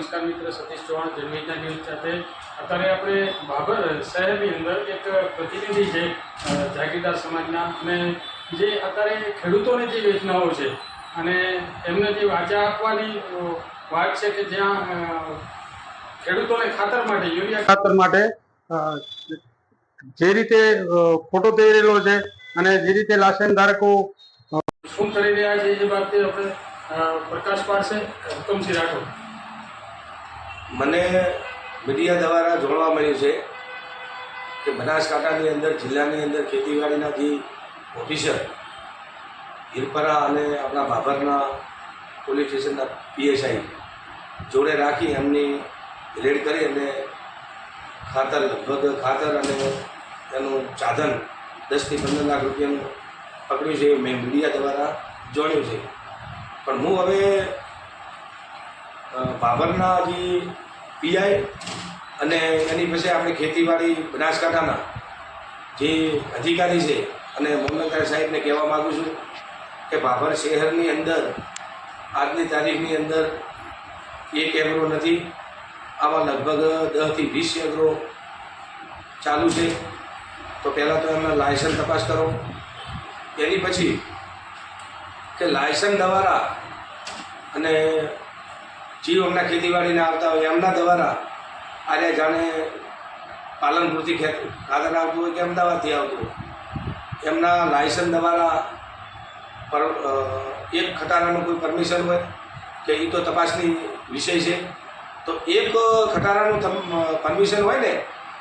નમસ્કાર મિત્ર, સતીશ ચૌહાણ જન્મિતા ન્યૂઝ સાથે. અત્યારે આપણે બાબર શહેરની અંદર એક પ્રતિનિધિ છે જાગીરદાર સમાજના. અને જે અત્યારે ખેડૂતોને જે યોજનાઓ છે, અને એમને જે વાચા આપવાની વાત છે કે જ્યાં ખેડૂતોને ખાતર માટે, યુરિયા ખાતર માટે જે રીતે ખોટો થઈ રહેલો છે અને જે રીતે લાયસન્સ ધારકો શું કરી રહ્યા છે એ બાબતે આપણે પ્રકાશ પાડશે. હુકમસિંહ રાઠોડ. મને મીડિયા દ્વારા જાણવા મળ્યું છે કે બનાસકાંઠાની અંદર, જિલ્લાની અંદર ખેતીવાડીના જે ઓફિસર હિરપરા અને આપણા બાભરના પોલીસ સ્ટેશનના પીએસઆઈ જોડે રાખી એમની રેડ કરી અને ખાતર લગભગ ખાતર અને એનું સાધન દસથી પંદર લાખ રૂપિયાનું પકડ્યું છે. મેં મીડિયા દ્વારા જોણ્યું છે. પણ હું હવે બાબરના જે પીઆઈ અને એની પછી આપણે ખેતીવાડી બનાસકાંઠાના જે અધિકારી છે અને મામલતદાર સાહેબને કહેવા માગું છું કે બાબર શહેરની અંદર, આજની તારીખની અંદર એક એગ્રો નથી આવા લગભગ દસથી વીસ એગ્રો ચાલુ છે. તો પહેલાં તો એમના લાયસન્સ તપાસ કરો. એની પછી કે લાયસન્સ દ્વારા અને જીવ હમણાં ખેતીવાડીને આવતા હોય, એમના દ્વારા આજે જાણે પાલનપુરથી ખેત ખાતર આવતું હોય કે અમદાવાદથી આવતું હોય. એમના લાયસન્સ દ્વારા પર એક ખટારાનું કોઈ પરમિશન હોય કે એ તો તપાસની વિષય છે, તો એક ખટારાનું પરમિશન હોય ને,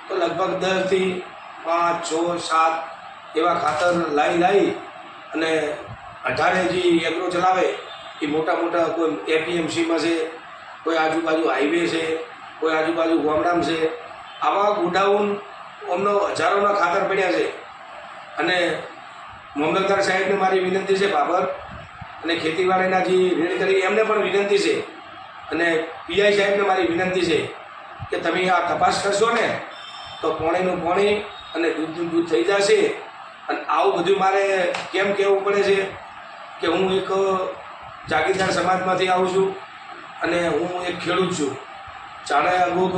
તો લગભગ દસથી પાંચ, છ, સાત એવા ખાતર લાવી લાવી અને અઢારે જે એગ્રો ચલાવે, એ મોટા મોટા કોઈ એપીએમસીમાં છે કોઈ આજુબાજુ હાઈવે છે, કોઈ આજુબાજુ ગામડામ છે, આવા ગોડાઉન અમનો હજારોના ખાતર પડ્યા છે. અને મામલતદાર સાહેબને મારી વિનંતી છે બાબર અને ખેતીવાડીના જે રેડ કરી, એમને પણ વિનંતી છે. અને પીઆઈ સાહેબને મારી વિનંતી છે કે તમે આ તપાસ કરશો ને, તો પોણીનું પોણી અને દૂધનું દૂધ થઈ જશે. અને આવું બધું મારે કેમ કહેવું પડે છે કે હું એક જાગીરદાર સમાજમાંથી આવું છું. અને હું એક ખેડૂત છું. જાણે અમુક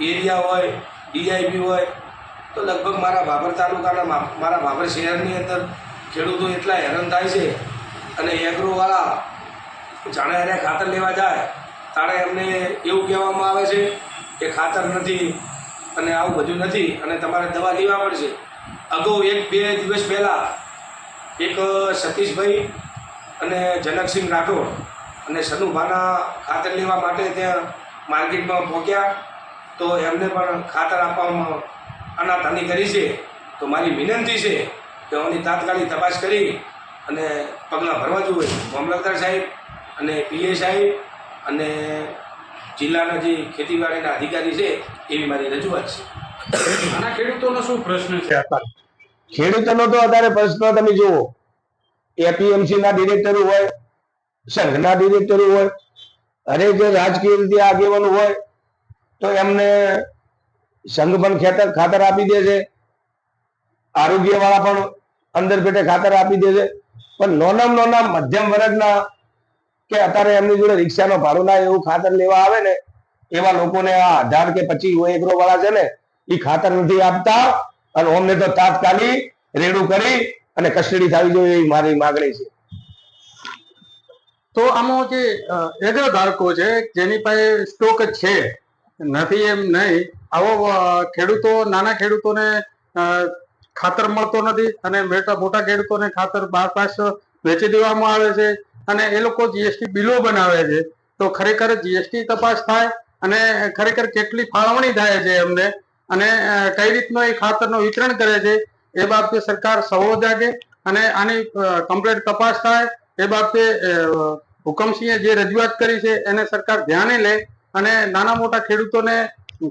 એરિયા હોય, ડીઆઈપી હોય, તો લગભગ મારા ભાભર તાલુકાના મારા ભાભર શહેરની અંદર ખેડૂતો એટલા હેરાન થાય છે અને એગ્રોવાળા જાણે એને ખાતર લેવા જાય. તાણે એમને એવું કહેવામાં આવે છે કે ખાતર નથી અને આવું બધું નથી અને તમારે દવા લેવા પડશે. અગાઉ એક બે દિવસ પહેલાં એક, સતીશભાઈ અને જનકસિંહ રાઠોડ અને સનુભાના ખાતર લેવા માટે ત્યાં માર્કેટમાં પહોંચ્યા. તો એમને પણ ખાતર આપવામાં અનાથાની કરી છે. તો મારી વિનંતી છે કે આની તાત્કાલિક તપાસ કરી અને પગલાં ભરવા જોઈએ. મામલતદાર સાહેબ અને પીએ સાહેબ અને જિલ્લાના જે ખેતીવાડીના અધિકારી છે એવી મારી રજૂઆત છે. આના ખેડૂતોનો શું પ્રશ્ન છે? ખેડૂતોનો તો અત્યારે પ્રશ્ન તમે જુઓ. એપીએમસી ના ડિરેક્ટર હોય સંઘના ડિરેક્ટર હોય, અને જે રાજકીય રીતે આગેવાનો હોય, તો એમને સંઘ પણ ખેતર ખાતર આપી દે છે. આરોગ્ય વાળા પણ અંદર પેટે ખાતર આપી દે છે. પણ નાનામાં નાના મધ્યમ વર્ગના કે અત્યારે એમની જોડે રિક્ષાનો ભાડો ના એવું ખાતર લેવા આવે ને, એવા લોકોને આ અઢાર કે પચીસ એકરો વાળા છે ને એ ખાતર નથી આપતા અને અમને તો તાત્કાલિક રેડું કરી અને કસ્ટડી થવી જોઈએ એ મારી માગણી છે. તો આમાં જે એગ્રો ધારકો છે, જેની પાસે સ્ટોક છે, નથી એમ નહીં, આવો ખેડૂતો, નાના ખેડૂતોને ખાતર મળતો નથી અને મોટા ખેડૂતોને ખાતર બાર પાસ વેચી દેવામાં આવે છે અને એ લોકો જીએસટી બિલો બનાવે છે. તો ખરેખર જીએસટી તપાસ થાય અને ખરેખર કેટલી ફાળવણી થાય છે એમને અને કઈ રીતનો એ ખાતરનું વિતરણ કરે છે એ બાબતે સરકાર સૌ જાગે અને આની કમ્પ્લેટ તપાસ થાય. એ બાબતે હુકમસિંહે જે રજૂઆત કરી છે, એને સરકાર ધ્યાને લે અને નાના મોટા ખેડૂતોને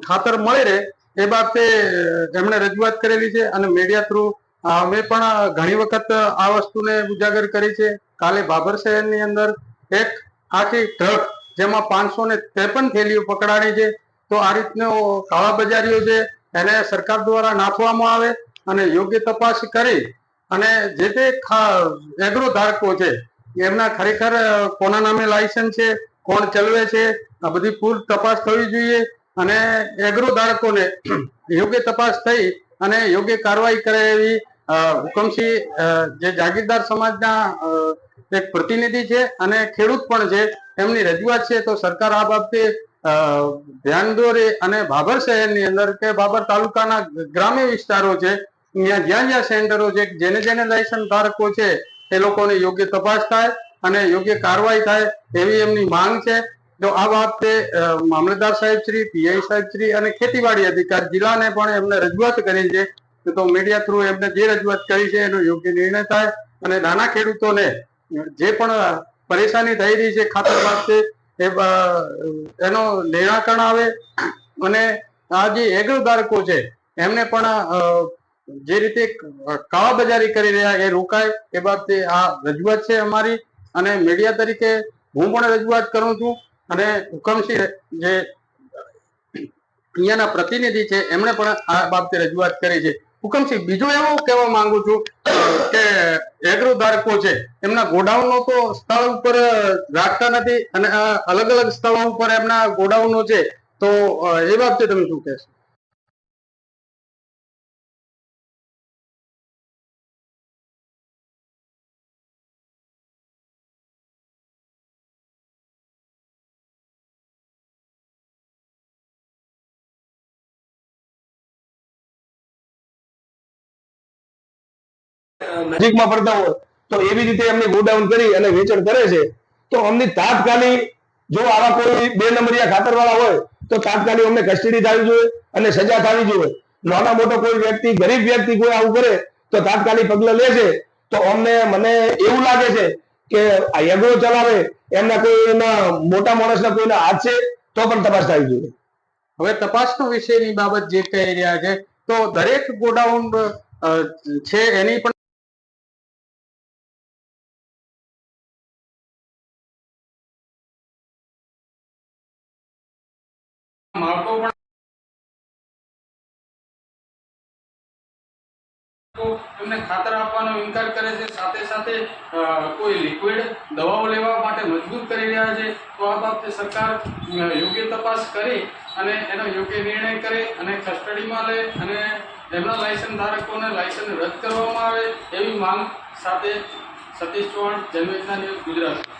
ખાતર મળી રહે, એ બાબતે એમણે રજૂઆત કરેલી છે અને મીડિયા થ્રુ અમે પણ ઘણી વખત આ વસ્તુને ઉજાગર કરી છે. કાલે બાબર શહેરની અંદર એક આખી ટ્રક, જેમાં પાંચસો ને ત્રેપન થેલીઓ પકડાણી છે, તો આ રીતનો કાળા બજારીઓ છે, એને સરકાર દ્વારા નાખવામાં આવે અને યોગ્ય તપાસ કરી અને જે તે એગ્રો ધારકો છે એમના ખરેખર કોના નામે લાયસન્સ છે, કોણ ચલાવે છે, આ બધી પૂર તપાસ થવી જોઈએ અને એગ્રો ધારકોને યોગ્ય તપાસ થઈ અને યોગ્ય કાર્યવાહી કરે એવી હુકમસિંહ જે જાગીરદાર સમાજના એક પ્રતિનિધિ છે અને ખેડૂત પણ છે, એમની રજૂઆત છે, તો સરકાર આ બાબતે ધ્યાન દોરે અને બાબર શહેરની અંદર કે બાબર તાલુકાના ગ્રામ્ય વિસ્તારો છે, ત્યાં જ્યાં જ્યાં સેન્ટરો છે, જેને જેને લાયસન્સ ધારકો છે એ લોકોની યોગ્ય તપાસ થાય અને યોગ્ય કાર્યવાહી થાય એવી એમની માંગ છે. તો આ બાબતે મામલતદાર સાહેબ શ્રી, પીઆઈ સાહેબ શ્રી અને ખેતીવાડી અધિકારી જિલ્લાને પણ એમને રજૂઆત કરી છે. તો મીડિયા થ્રુ એમને જે રજૂઆત કરી છે એનો યોગ્ય નિર્ણય થાય અને નાના ખેડૂતોને જે પણ પરેશાની થઈ રહી છે ખાતર બાબતે, એ એનો નિરાકરણ આવે અને આ જે એગ્રો ધારકો છે એમને પણ જે રીતે કાળાબજારી કરી રહ્યા એ રોકાય, એ બાબતે આ રજૂઆત છે અમારી. અને મીડિયા તરીકે હું પણ રજૂઆત કરું છું. અને હુકમસિંહ જે અહીંયાના પ્રતિનિધિ છે, એમણે પણ આ બાબતે રજૂઆત કરી છે. હુકમસિંહ બીજું એવું કહેવા માંગુ છું કે એગ્રો ધારકો છે, એમના ગોડાઉનો તો સ્થળ ઉપર રાખતા નથી અને અલગ અલગ સ્થળો ઉપર એમના ગોડાઉનો છે. તો એ બાબતે તમે શું કહેશો? નજીકમાં ફરતા હોય, તો એવી રીતે એમને ગોડાઉન કરી અને વેચાણ કરે છે. તો અમની તાત્કાલિક જો આવા કોઈ બે નંબરિયા ખાતરવાળા હોય, તો તાત્કાલિક અમને કસ્ટડી થવી જોઈએ અને સજા થવી જોઈએ. નાના મોટો કોઈ વ્યક્તિ, ગરીબ વ્યક્તિ કોઈ આવું કરે, તો તાત્કાલિક પગલાં લે છે. તો અમને, મને એવું લાગે છે કે આ યગો ચલાવે, એમના કોઈ એના મોટા માણસના કોઈના હાથ છે, તો પણ તપાસ થવી જોઈએ. હવે તપાસનો વિષયની બાબત જે કહી રહ્યા છે, તો દરેક ગોડાઉન છે એની પણ માળખો પણ એમને ખાતર આપવાનો ઇનકાર કરે છે. સાથે સાથે કોઈ લિક્વિડ દવાઓ લેવા માટે મજબૂર કરી રહ્યા છે, તો આ બાબતે સરકાર યોગ્ય તપાસ કરી અને એનો યોગ્ય નિર્ણય કરે અને કસ્ટડીમાં લે અને એમના લાયસન્સ ધારકોને લાયસન્સ રદ કરવામાં આવે એવી માંગ સાથે સતીશ ચૌહાણ જનવેદના ન્યૂઝ ગુજરાત.